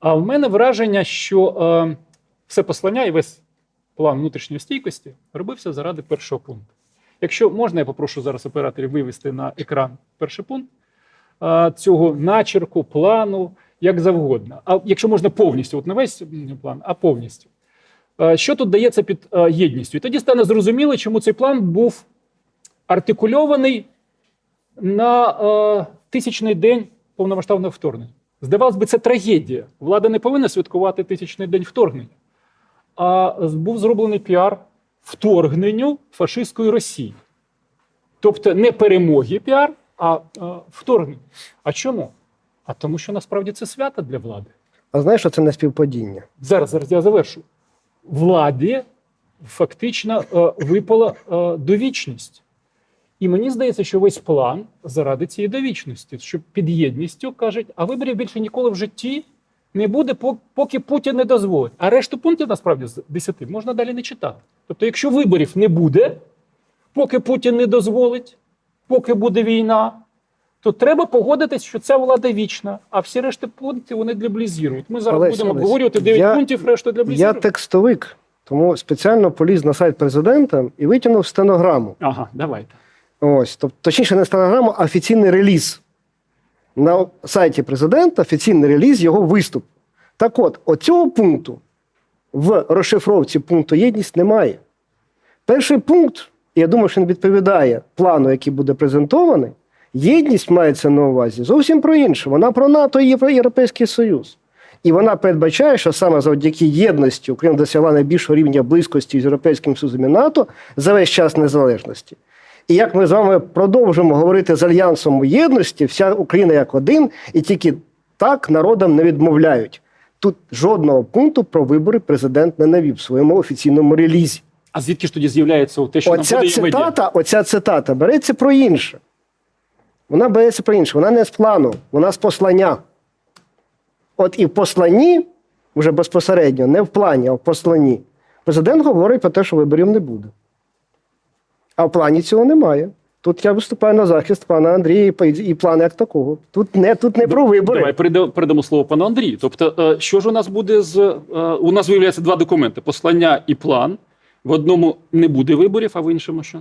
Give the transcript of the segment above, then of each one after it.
А в мене враження, що е, все послання і весь план внутрішньої стійкості робився заради першого пункту. Якщо можна, я попрошу зараз операторів вивести на екран перший пункт е, цього начерку, плану, як завгодно. А якщо можна повністю, от не весь план, а повністю. Е, Що тут дається під е, єдністю? І тоді стане зрозуміло, чому цей план був артикульований на е, тисячний день повномасштабного вторгнення. Здавалось би, це трагедія. Влада не повинна святкувати тисячний день вторгнення. А був зроблений піар вторгненню фашистської Росії. Тобто не перемоги піар, а вторгнення. А чому? А тому, що насправді це свято для влади. А знаєш, що це не співпадіння? Зараз, зараз я завершу. Владі фактично е, випала е, довічність. І мені здається, що весь план заради цієї довічності, що під єдністю кажуть, а виборів більше ніколи в житті не буде, поки Путін не дозволить. А решту пунктів насправді з 10 можна далі не читати. Тобто, якщо виборів не буде, поки Путін не дозволить, поки буде війна, то треба погодитись, що ця влада вічна, а всі решти пунктів вони для блізірують. Ми зараз Олесь, будемо Олесь, обговорювати 9 я- пунктів, решту для Я текстовик, тому спеціально поліз на сайт президента і витягнув стенограму. Ага, давайте. Ось, тобто, точніше, не стенограму, а офіційний реліз. На сайті президента офіційний реліз його виступ. Так от, оцього пункту в розшифровці пункту єдність немає. Перший пункт, я думаю, що він відповідає плану, який буде презентований. Єдність мається на увазі зовсім про інше. Вона про НАТО і про Європейський Союз. І вона передбачає, що саме завдяки єдності Україна досягла найбільшого рівня близькості з Європейським Союзом і НАТО за весь час незалежності. І як ми з вами продовжимо говорити з альянсом єдності, вся Україна як один, і тільки так народам не відмовляють. Тут жодного пункту про вибори президент не навів в своєму офіційному релізі. А звідки ж тоді з'являється те, що Оця нам подає медіа? оця цитата береться про інше. Вона береться про інше. Вона не з плану, вона з послання. От і в посланні, вже безпосередньо, не в плані, а в посланні, президент говорить про те, що виборів не буде. А в плані цього немає. Тут я виступаю на захист пана Андрія і п- як такого. Тут не, тут не про вибори. Давай переда- передамо слово пану Андрію. Тобто, е, що ж у нас буде з е, у нас виявляється два документи: послання і план. В одному не буде виборів, а в іншому що?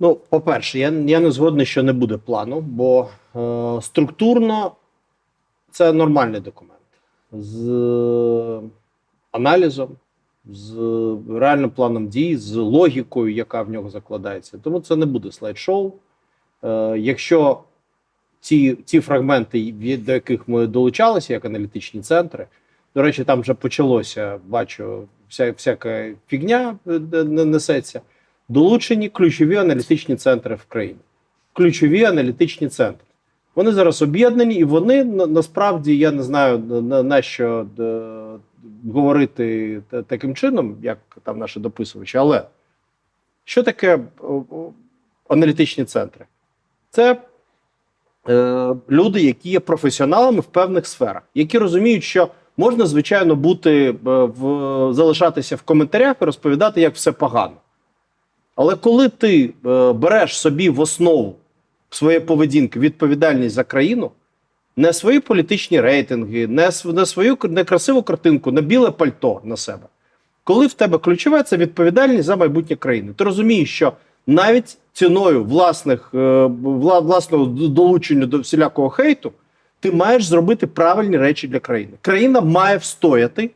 Ну, по-перше, я, я не згодний, що не буде плану, бо е, структурно це нормальний документ з е, аналізом, з реальним планом дій, з логікою, яка в нього закладається. Тому це не буде слайд-шоу. Е, якщо ці, ці фрагменти, до яких ми долучалися, як аналітичні центри, до речі, там вже почалося, бачу, вся, всяка фігня е, несеться долучені ключові аналітичні центри в країні. Ключові аналітичні центри. Вони зараз об'єднані, і вони насправді я не знаю на, на, на що е, говорити таким чином, як там наші дописувачі. Але що таке о, о, аналітичні центри? Це е, люди, які є професіоналами в певних сферах, які розуміють, що можна, звичайно, бути е, в залишатися в коментарях і розповідати, як все погано. Але коли ти е, береш собі в основу своєї поведінки відповідальність за країну, не свої політичні рейтинги, не, не свою некрасиву картинку, не біле пальто на себе. Коли в тебе ключове це відповідальність за майбутнє країни, ти розумієш, що навіть ціною власних, е, власного долучення до всілякого хейту, ти маєш зробити правильні речі для країни. Країна має встояти,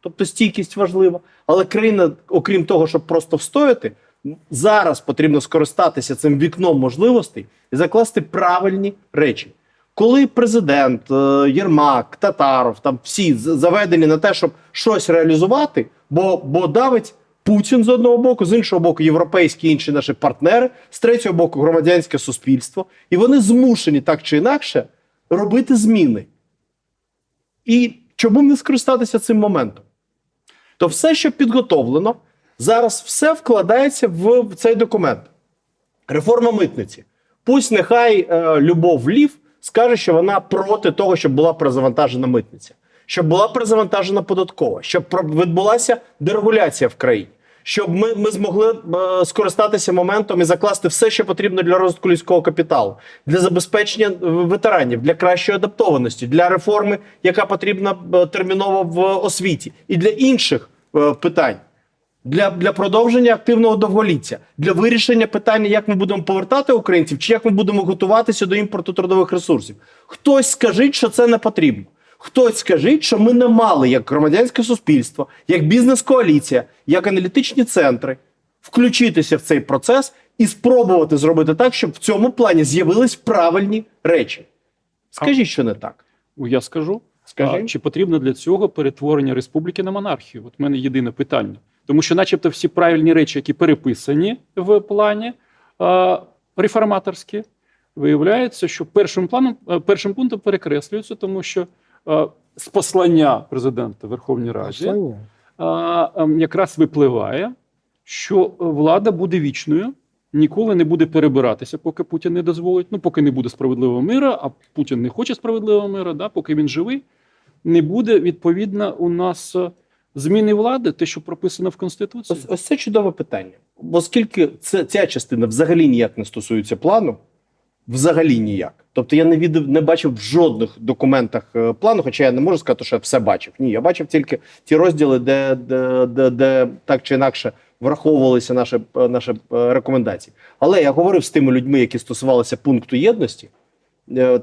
тобто стійкість важлива, але країна, окрім того, щоб просто встояти, зараз потрібно скористатися цим вікном можливостей і закласти правильні речі. Коли президент, е, Єрмак, Татаров, там всі заведені на те, щоб щось реалізувати, бо, бо давить Путін з одного боку, з іншого боку, європейські інші наші партнери, з третього боку, громадянське суспільство, і вони змушені так чи інакше робити зміни. І чому не скористатися цим моментом? То все, що підготовлено, зараз все вкладається в цей документ. Реформа митниці. Пусть нехай е, Любов Лів скаже, що вона проти того, щоб була перезавантажена митниця, щоб була перезавантажена податкова, щоб відбулася дерегуляція в країні, щоб ми, ми змогли е, скористатися моментом і закласти все, що потрібно для розвитку людського капіталу, для забезпечення е, ветеранів, для кращої адаптованості, для реформи, яка потрібна е, терміново в освіті, і для інших е, питань. Для, для продовження активного довголіття, для вирішення питання, як ми будемо повертати українців, чи як ми будемо готуватися до імпорту трудових ресурсів. Хтось скажіть, що це не потрібно. Хтось скажіть, що ми не мали як громадянське суспільство, як бізнес-коаліція, як аналітичні центри включитися в цей процес і спробувати зробити так, щоб в цьому плані з'явились правильні речі. Скажіть, що не так. Я скажу. Скажи. А, чи потрібно для цього перетворення республіки на монархію? От в мене єдине питання. Тому що, начебто, всі правильні речі, які переписані в плані реформаторські, виявляється, що першим планом, е, першим пунктом перекреслюється, тому що з послання президента Верховній Раді ем, якраз випливає, що влада буде вічною, ніколи не буде перебиратися, поки Путін не дозволить. Ну, поки не буде справедливого мира, а Путін не хоче справедливого мира, да, поки він живий, не буде відповідно у нас е, зміни влади, те, що прописано в Конституції. Ось, ось це чудове питання. Оскільки це, ця частина взагалі ніяк не стосується плану, взагалі ніяк. Тобто я не відав, не бачив в жодних документах е, плану, хоча я не можу сказати, що я все бачив. Ні, я бачив тільки ті розділи, де, де, де, де так чи інакше враховувалися наші, е, наші е, рекомендації. Але я говорив з тими людьми, які стосувалися пункту єдності.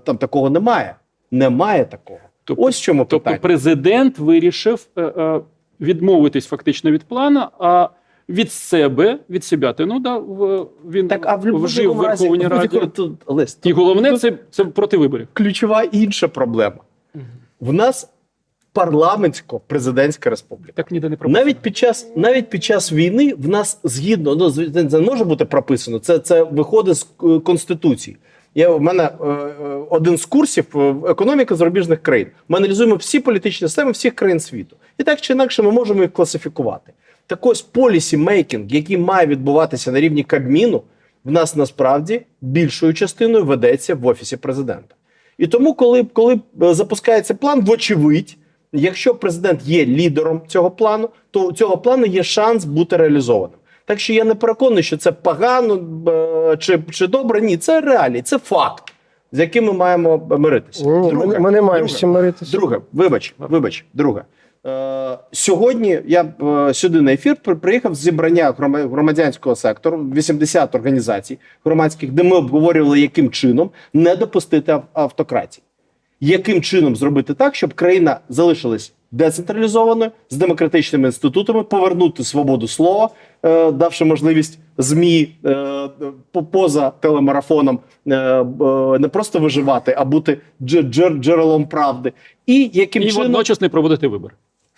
Там такого немає. Немає такого. Тобто- Ось чому Тобто питання. президент вирішив е, е, відмовитись фактично від плану, а від себе, від себе, ну да, в- він Так, а в вжив в будь-якому разі, Верховній Раді. тут, Олесь, І головне це, це проти виборів. ключова інша проблема. В нас парламентсько-президентська республіка. Так ніде не прописано. Навіть під час навіть під час війни в нас згідно ну це не може бути прописано. Це, це виходить з е, конституції. Я в мене е, е, один з курсів е, економіка зарубіжних країн. Ми аналізуємо всі політичні системи всіх країн світу, і так чи інакше ми можемо їх класифікувати. Так ось полісі мейкінг, який має відбуватися на рівні Кабміну, в нас насправді більшою частиною ведеться в офісі президента. І тому, коли, коли запускається план, вочевидь, якщо президент є лідером цього плану, то у цього плану є шанс бути реалізованим. Так що я не переконаний, що це погано чи, чи добре. Ні, це реалії, це факт, з яким ми маємо миритися. Ні, ми, ми не маємо друге, з миритися. Друге, вибач, вибач, друге. Е, сьогодні я е, сюди на ефір при- приїхав з зібрання громадянського сектору, 80 організацій громадських, де ми обговорювали, яким чином не допустити ав- автократії. Яким чином зробити так, щоб країна залишилась децентралізованою з демократичними інститутами, повернути свободу слова, е, давши можливість змі е, по- поза телемарафоном е, не просто виживати, а бути дже- джер- джерелом правди, і яким І чином водночас не проводити вибори.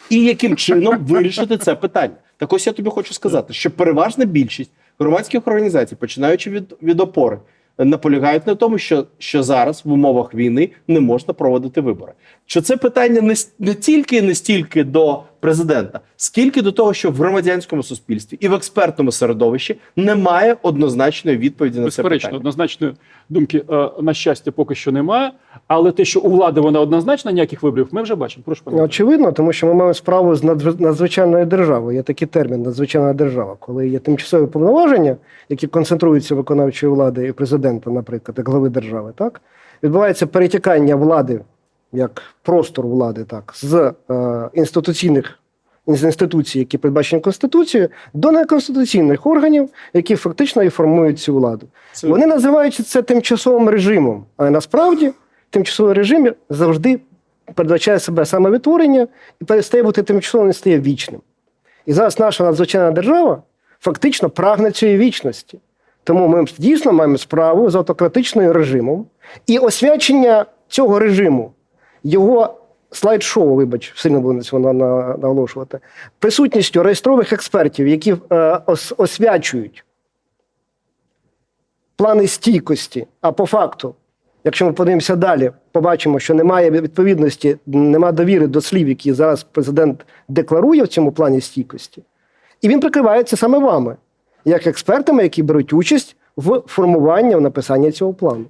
і яким чином вирішити це питання. Так ось я тобі хочу сказати, що переважна більшість громадських організацій, починаючи від, від опори, наполягають на тому, що, що зараз в умовах війни не можна проводити вибори. Що це питання не, не тільки не стільки до президента, скільки до того, що в громадянському суспільстві і в експертному середовищі немає однозначної відповіді на це Безперечно, однозначної думки, е, на щастя, поки що немає. Але те, що у влади вона однозначно ніяких виборів, ми вже бачимо. Прошу пане. Очевидно, тому що ми маємо справу з надзвичайною державою. Є такий термін надзвичайна держава, коли є тимчасові повноваження, які концентруються виконавчої влади і президента, наприклад, як глави держави. Так відбувається перетікання влади як простор влади, так з е, інституційних з інституцій, які передбачені конституцією, до неконституційних органів, які фактично і формують цю владу. Це- Вони називають це тимчасовим режимом, але насправді тимчасовий режим завжди передбачає себе самовідтворення і перестає бути тимчасовим і стає вічним. І зараз наша надзвичайна держава фактично прагне цієї вічності. Тому ми дійсно маємо справу з автократичним режимом і освячення цього режиму, його слайд-шоу, вибач, сильно на- на- наголошувати, присутністю реєстрових експертів, які е, ос- освячують плани стійкості, а по факту, якщо ми подивимося далі, побачимо, що немає відповідності, немає довіри до слів, які зараз президент декларує в цьому плані стійкості. І він прикривається саме вами, як експертами, які беруть участь в формуванні, в написанні цього плану.